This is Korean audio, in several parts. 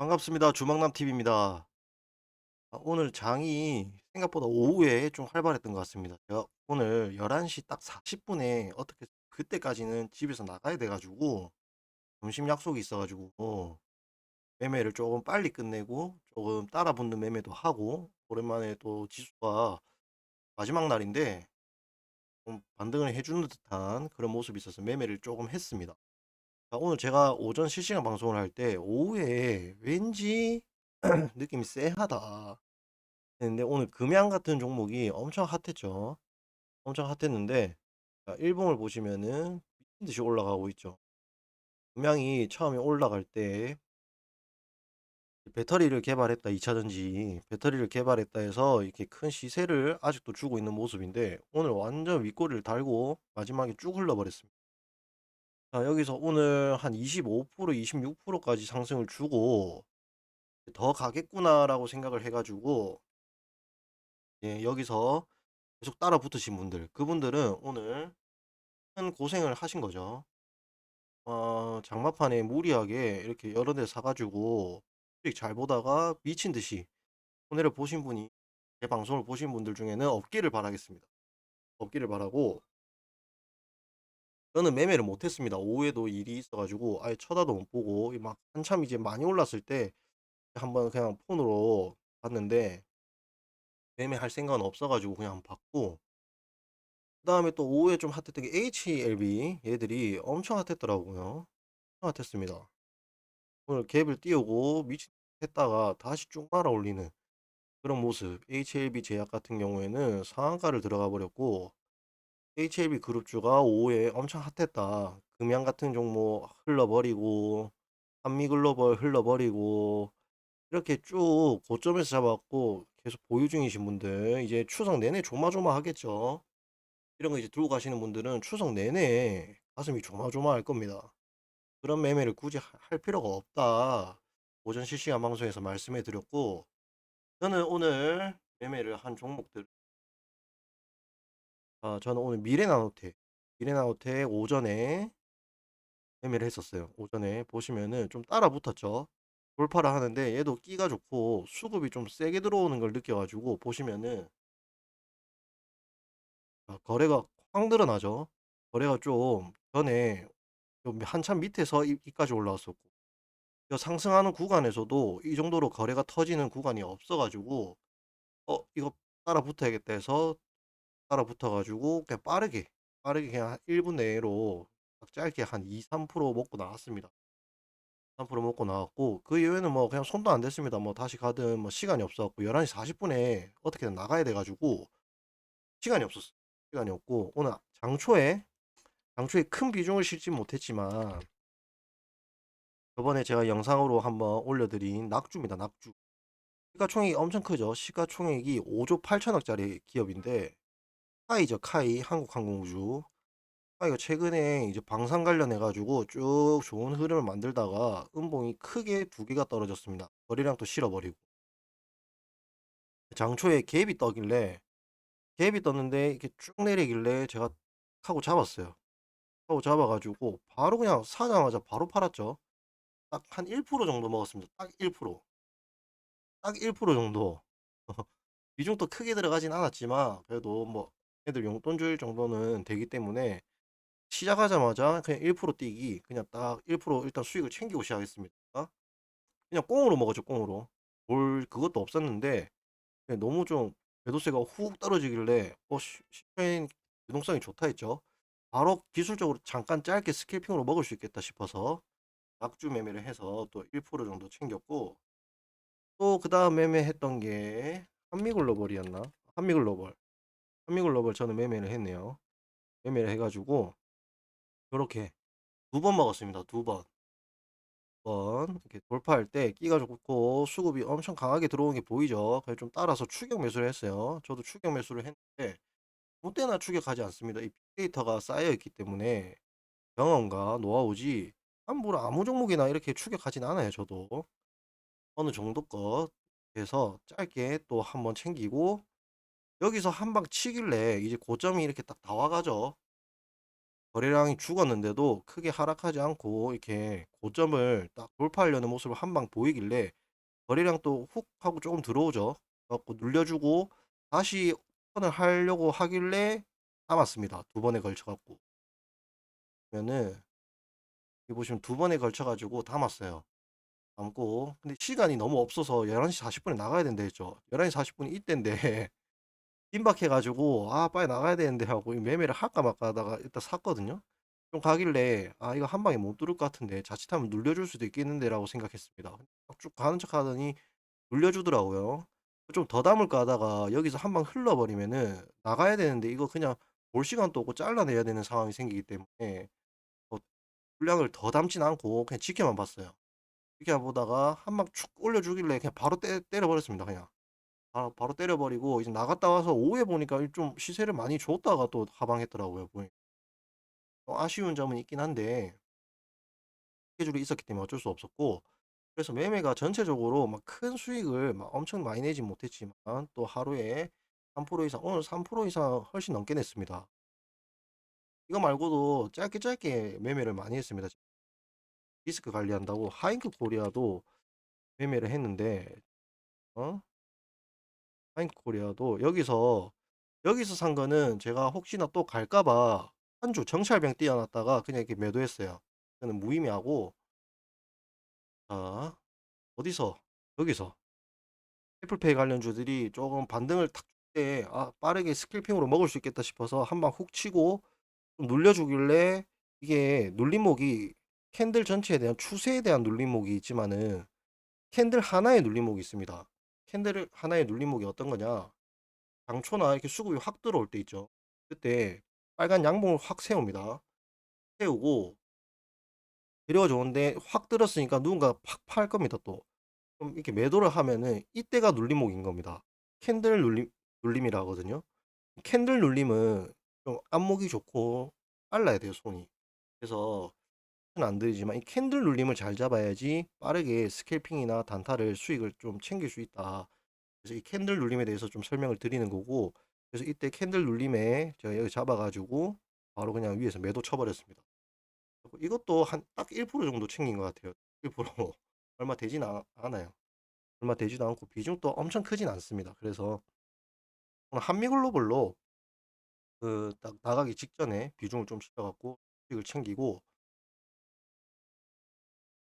반갑습니다. 주먹남 TV입니다. 아, 오늘 장이 생각보다 오후에 좀 활발했던 것 같습니다. 오늘 11시 딱 40분에 어떻게 그때까지는 집에서 나가야 돼가지고 점심 약속이 있어가지고 매매를 조금 빨리 끝내고 조금 따라 붙는 매매도 하고 오랜만에 또 지수가 마지막 날인데 좀 반등을 해주는 듯한 그런 모습이 있어서 매매를 조금 했습니다. 아, 오늘 제가 오전 실시간 방송을 할 때 오후에 왠지 느낌이 쎄하다 했는데 오늘 금양 같은 종목이 엄청 핫했죠. 엄청 핫했는데 자, 일봉을 보시면은 미친 듯이 올라가고 있죠. 금양이 처음에 올라갈 때 배터리를 개발했다 2차전지 배터리를 개발했다 해서 이렇게 큰 시세를 아직도 주고 있는 모습인데 오늘 완전 윗꼬리를 달고 마지막에 쭉 흘러버렸습니다. 자, 여기서 오늘 한 25%, 26%까지 상승을 주고 더 가겠구나라고 생각을 해가지고 예, 여기서 계속 따라 붙으신 분들, 그분들은 오늘 큰 고생을 하신 거죠. 어, 장마판에 무리하게 이렇게 여러 대 사가지고 수익 잘 보다가 미친 듯이 손해를 보신 분이 제 방송을 보신 분들 중에는 없기를 바라겠습니다. 없기를 바라고 저는 매매를 못했습니다. 오후에도 일이 있어가지고 아예 쳐다도 못 보고 막 한참 이제 많이 올랐을 때 한번 그냥 폰으로 봤는데 매매할 생각은 없어가지고 그냥 받고 그 다음에 또 오후에 좀 핫했던 게 HLB 얘들이 엄청 핫했더라고요. 엄청 핫했습니다. 오늘 갭을 띄우고 미친 했다가 다시 쭉 말아 올리는 그런 모습. HLB 제약 같은 경우에는 상한가를 들어가 버렸고 HLB 그룹주가 오후에 엄청 핫했다. 금양 같은 종목 흘러버리고 한미 글로벌 흘러버리고 이렇게 쭉 고점에서 잡았고 계속 보유 중이신 분들 이제 추석 내내 조마조마하겠죠. 이런 거 이제 들고 가시는 분들은 추석 내내 가슴이 조마조마할 겁니다. 그런 매매를 굳이 하- 할 필요가 없다. 오전 실시간 방송에서 말씀해 드렸고 저는 오늘 매매를 한 종목들 아, 저는 오늘 미래나노텍 미래나노텍 오전에 매매를 했었어요. 오전에 보시면은 좀 따라 붙었죠. 돌파를 하는데 얘도 끼가 좋고 수급이 좀 세게 들어오는 걸 느껴가지고 보시면은 아, 거래가 확 늘어나죠. 거래가 좀 전에 좀 한참 밑에서 이- 여기까지 올라왔었고 이 상승하는 구간에서도 이 정도로 거래가 터지는 구간이 없어가지고 어 이거 따라 붙어야겠다 해서 따라 붙어가지고 그냥 빠르게 빠르게 그냥 한 1분 내로 딱 짧게 한 2, 3% 먹고 나왔습니다. 3% 먹고 나왔고 그 이후에는 뭐 그냥 손도 안 댔습니다. 뭐 다시 가든 뭐 시간이 없어갖고 11시 40분에 어떻게든 나가야 돼가지고 시간이 없었어. 시간이 없고 오늘 장초에 장초에 큰 비중을 실지 못했지만 저번에 제가 영상으로 한번 올려드린 낙주입니다. 낙주. 시가총액이 엄청 크죠. 시가총액이 5조 8천억짜리 기업인데 카이죠. 카이 한국항공우주. 카이가 최근에 이제 방산 관련해 가지고 쭉 좋은 흐름을 만들다가 음봉이 크게 두 개가 떨어졌습니다. 거래량 또 실어버리고 장초에 갭이 떠길래 갭이 떴는데 이렇게 쭉 내리길래 제가 하고 잡았어요. 하고 잡아가지고 바로 그냥 사자마자 바로 팔았죠. 딱 한 1% 정도 먹었습니다. 딱 1%. 딱 1% 정도. 비중도 크게 들어가진 않았지만 그래도 뭐 애들 용돈 줄 정도는 되기 때문에 시작하자마자 그냥 1% 뛰기 그냥 딱 1% 일단 수익을 챙기고 시작했습니다. 그냥 꽁으로 먹었죠, 꽁으로. 뭘 그것도 없었는데 너무 좀 매도세가 훅 떨어지길래 어 시- 시초인 유동성이 좋다 했죠. 바로 기술적으로 잠깐 짧게 스킬핑으로 먹을 수 있겠다 싶어서 낙주 매매를 해서 또 1% 정도 챙겼고 또 그 다음 매매했던 게 한미글로벌이었나? 한미글로벌. 한미글로벌 저는 매매를 했네요. 매매를 해가지고 이렇게 두 번 먹었습니다. 두 번. 번 이렇게 돌파할 때 끼가 좋고 수급이 엄청 강하게 들어오는 게 보이죠. 그래서 좀 따라서 추격 매수를 했어요. 저도 추격 매수를 했는데 아무 때나 추격하지 않습니다. 이 빅데이터가 쌓여 있기 때문에 경험과 노하우지 함부로 아무 종목이나 이렇게 추격하진 않아요. 저도 어느 정도 것 해서 짧게 또 한번 챙기고 여기서 한 방 치길래 이제 고점이 이렇게 딱다 와가죠. 거래량이 죽었는데도 크게 하락하지 않고 이렇게 고점을 딱 돌파하려는 모습을 한 방 보이길래 거래량 또 훅 하고 조금 들어오죠. 그래 갖고 눌려주고 다시 턴을 하려고 하길래 담았습니다. 두 번에 걸쳐 갖고. 그러면은 여기 보시면 두 번에 걸쳐 가지고 담았어요. 담고 근데 시간이 너무 없어서 11시 40분에 나가야 된다 했죠. 11시 40분이 이때인데 임박해 가지고 '아 빨리 나가야 되는데.' 하고 이 매매를 할까 말까 하다가 일단 샀거든요. 좀 가길래 '아 이거 한 방에 못 뚫을 것 같은데 자칫하면 눌려줄 수도 있겠는데.'라고 생각했습니다. 쭉 가는 척 하더니 눌려주더라고요. 좀 더 담을까 하다가 여기서 한 방 흘러버리면은 나가야 되는데 이거 그냥 볼 시간도 없고 잘라내야 되는 상황이 생기기 때문에 어 물량을 더 담진 않고 그냥 지켜만 봤어요. 지켜만 보다가 한 방 축 올려주길래 그냥 바로 때 때려 버렸습니다 그냥. 아 바로 때려 버리고 이제 나갔다 와서 오후에 보니까 이좀 시세를 많이 줬다가 또 하방했더라고요 보니 어 아쉬운 점은 있긴 한데 스케줄이 있었기 때문에 어쩔 수 없었고 그래서 매매가 전체적으로 막 큰 수익을 막 엄청 많이 내진 못했지만 또 하루에 3% 이상 오늘 3% 이상 훨씬 넘게 냈습니다. 이거 말고도 짧게 짧게 매매를 많이 했습니다. 리스크 관리한다고 하이크 코리아도 매매를 했는데 어 하이크 코리아도 여기서 여기서 산 거는 제가 혹시나 또 갈까 봐 한 주 정찰병 띄워 놨다가 그냥 이렇게 매도했어요. 이거는 무의미하고 자 어디서 여기서 애플페이 관련주들이 조금 반등을 탁줄때아 빠르게 스킬핑으로 먹을 수 있겠다 싶어서 한 방 훅 치고 좀 눌려주길래 이게 눌림목이 캔들 전체에 대한 추세에 대한 눌림목이 있지만은 캔들 하나의 눌림목이 있습니다. 캔들 하나의 눌림목이 어떤 거냐 당초나 이렇게 수급이 확 들어올 때 있죠. 그때 빨간 양봉을 확 세웁니다. 세우고 재료가 좋은데 확 들었으니까 누군가 팍 팔 겁니다 또. 그럼 이렇게 매도를 하면은 이때가 눌림목인 겁니다. 캔들 눌림 눌림이라 하거든요. 캔들 눌림은 좀 안목이 좋고 빨라야 돼요 손이. 그래서 손 안 들리지만 이 캔들 눌림을 잘 잡아야지 빠르게 스캘핑이나 단타를 수익을 좀 챙길 수 있다. 그래서 이 캔들 눌림에 대해서 좀 설명을 드리는 거고 그래서 이때 캔들 눌림에 제가 여기 잡아 가지고 바로 그냥 위에서 매도 쳐 버렸습니다. 그리고 이것도 한 딱 1% 정도 챙긴 것 같아요. 1% 얼마 되진 않 않아요. 얼마 되지도 않고 비중도 엄청 크진 않습니다. 그래서 한미글로벌로 그 딱 나가기 직전에 비중을 좀 실어 갖고 수익을 챙기고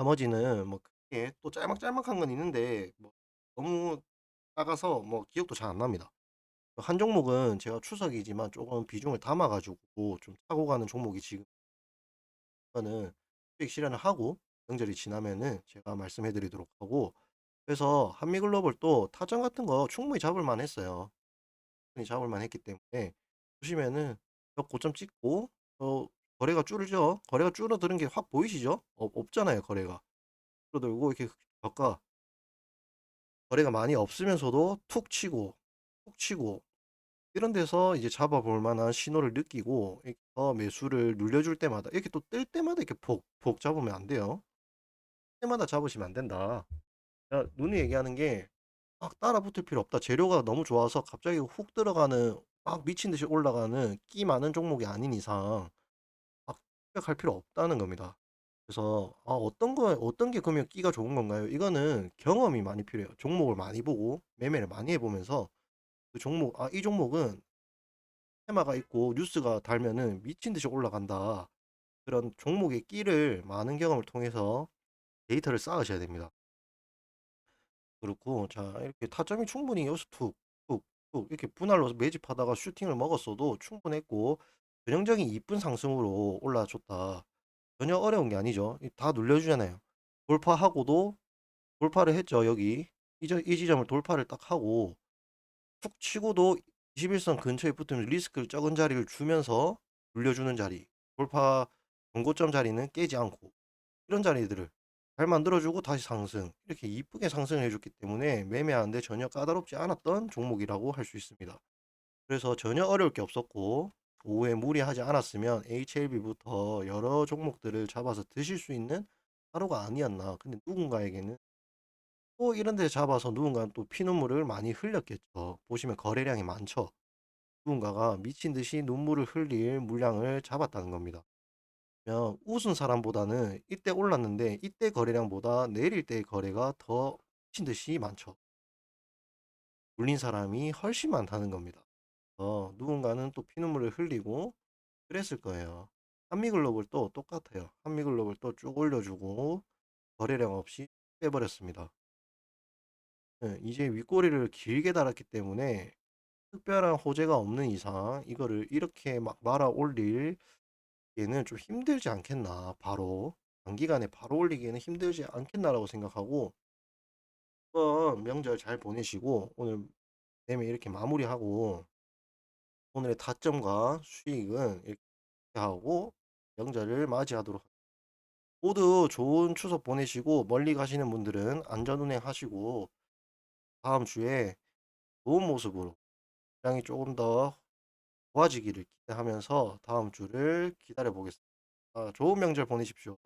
나머지는 뭐 크게 또 짤막짤막한 건 있는데 뭐 너무 작아서 뭐 기억도 잘 안 납니다. 한 종목은 제가 추석이지만 쪼금 비중을 담아 가지고 좀 타고 가는 종목이 지금 이거는 수익 실현을 하고 명절이 지나면은 제가 말씀해 드리도록 하고 그래서 한미글로벌도 타점 같은 거 충분히 잡을 만 했어요. 충분히 잡을 만 했기 때문에 보시면은 저 고점 찍고 어 거래가 줄죠. 거래가 줄어드는 게 확 보이시죠? 어 없잖아요 거래가. 줄어들고 이렇게 저가 거래가 많이 없으면서도 툭 치고 툭 치고 이런 데서 이제 잡아 볼 만한 신호를 느끼고 더 매수를 눌려줄 때마다 이렇게 또 뜰 때마다 이렇게 폭, 폭 잡으면 안 돼요. 때마다 잡으시면 안 된다. 야, 눈이 얘기하는 게 막 따라 붙을 필요 없다. 재료가 너무 좋아서 갑자기 훅 들어가는 막 미친 듯이 올라가는 끼 많은 종목이 아닌 이상 막할 필요 없다는 겁니다. 그래서 아, 어떤 거 어떤 게 그러면 끼가 좋은 건가요? 이거는 경험이 많이 필요해요. 종목을 많이 보고 매매를 많이 해보면서 그 종목 아, 이 종목은 테마가 있고 뉴스가 달면은 미친 듯이 올라간다. 그런 종목의 끼를 많은 경험을 통해서 데이터를 쌓으셔야 됩니다. 그렇고 자 이렇게 타점이 충분히 여기서 툭, 툭, 툭 이렇게 분할로 매집하다가 슈팅을 먹었어도 충분했고 전형적인 이쁜 상승으로 올라줬다. 전혀 어려운 게 아니죠. 이다 눌려주잖아요. 돌파하고도 돌파를 했죠. 여기 이, 저, 이 지점을 돌파를 딱 하고 툭 치고도 21선 근처에 붙으면 리스크를 적은 자리를 주면서 눌려주는 자리 돌파 경고점 자리는 깨지 않고 이런 자리들을 잘 만들어주고 다시 상승 이렇게 이쁘게 상승을 해줬기 때문에 매매하는데 전혀 까다롭지 않았던 종목이라고 할 수 있습니다. 그래서 전혀 어려울 게 없었고 오후에 무리하지 않았으면 HLB부터 여러 종목들을 잡아서 드실 수 있는 하루가 아니었나. 근데 누군가에게는 또 이런 데 잡아서 누군가는 또 피눈물을 많이 흘렸겠죠. 보시면 거래량이 많죠. 누군가가 미친 듯이 눈물을 흘릴 물량을 잡았다는 겁니다. 어 웃은 사람보다는 이때 올랐는데 이때 거래량보다 내릴 때의 거래가 더 미친 듯이 많죠. 울린 사람이 훨씬 많다는 겁니다. 어 누군가는 또 피눈물을 흘리고 그랬을 거예요. 한미글로벌도 똑같아요. 한미글로벌도 쭉 올려주고 거래량 없이 빼버렸습니다. 예, 이제 윗꼬리를 길게 달았기 때문에 특별한 호재가 없는 이상 이거를 이렇게 막 말아 올릴 기에는 좀 힘들지 않겠나 바로 단기간에 바로 올리기에는 힘들지 않겠나라고 생각하고 이번 명절 잘 보내시고 오늘 매매 이렇게 마무리하고 오늘의 타점과 수익은 이렇게 하고 명절을 맞이하도록 모두 좋은 추석 보내시고 멀리 가시는 분들은 안전운행 하시고 다음 주에 좋은 모습으로 시장이 조금 더 좋아지기를 기대하면서 다음 주를 기다려 보겠습니다. 아, 좋은 명절 보내십시오.